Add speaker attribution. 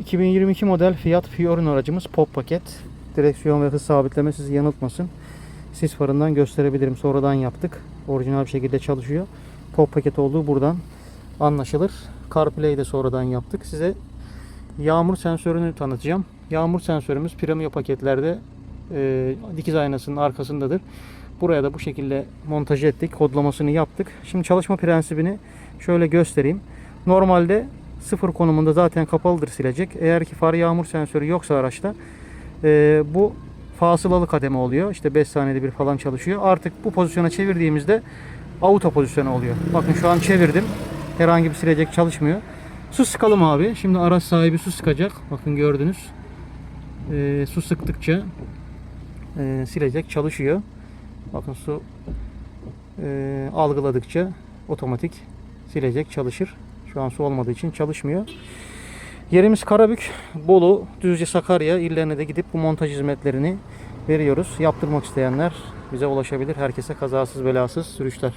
Speaker 1: 2022 model Fiat Fiorino aracımız pop paket. Direksiyon ve hız sabitleme sizi yanıltmasın. Sis farından gösterebilirim. Sonradan yaptık. Orijinal bir şekilde çalışıyor. Pop paket olduğu buradan anlaşılır. CarPlay'i de sonradan yaptık. Size yağmur sensörünü tanıtacağım. Yağmur sensörümüz premium paketlerde e, dikiz aynasının arkasındadır. Buraya da bu şekilde montaj ettik. Kodlamasını yaptık. Şimdi çalışma prensibini şöyle göstereyim. Normalde sıfır konumunda zaten kapalıdır silecek. Eğer ki far yağmur sensörü yoksa araçta e, bu fasılalı kademe oluyor. İşte 5 saniyede bir falan çalışıyor. Artık bu pozisyona çevirdiğimizde auto pozisyonu oluyor. Bakın şu an çevirdim. Herhangi bir silecek çalışmıyor. Su sıkalım abi. Şimdi araç sahibi su sıkacak. Bakın gördünüz. E, su sıktıkça e, silecek çalışıyor. Bakın su e, algıladıkça otomatik silecek çalışır. Şu an su olmadığı için çalışmıyor. Yerimiz Karabük, Bolu, Düzce, Sakarya illerine de gidip bu montaj hizmetlerini veriyoruz. Yaptırmak isteyenler bize ulaşabilir. Herkese kazasız belasız sürüşler.